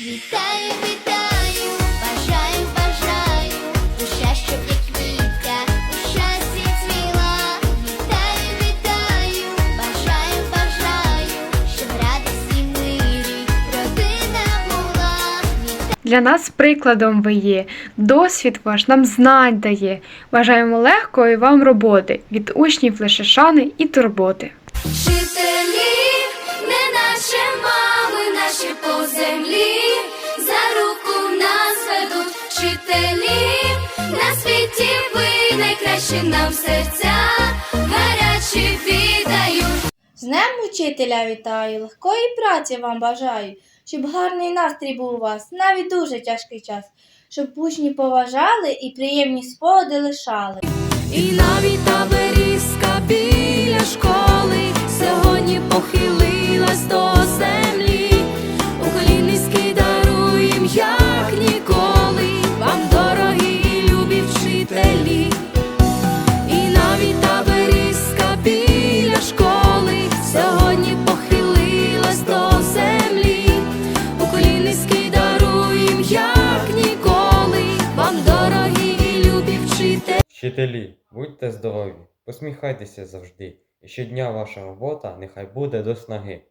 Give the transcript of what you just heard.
Вітаю, вітаю, бажаю, бажаю, душа, щоб як квітка, у щасті цвіла. Вітаю, вітаю, бажаю, бажаю, щоб радості мирі родина була. Для нас прикладом ви є. Досвід ваш нам знань дає. Бажаємо легкої вам роботи від учнів лише шани і турботи. Вчителі, вчителі, на світі ви найкращі нам серця, гарячі віддають. З днем учителя вітаю, легкої праці вам бажаю, щоб гарний настрій був у вас, навіть дуже тяжкий час, щоб учні поважали і приємні спогади лишали. І навіть та берізка біля школи сьогодні похилилась до землі. Вчителі. Будьте здорові, посміхайтеся завжди, і щодня ваша робота нехай буде до снаги.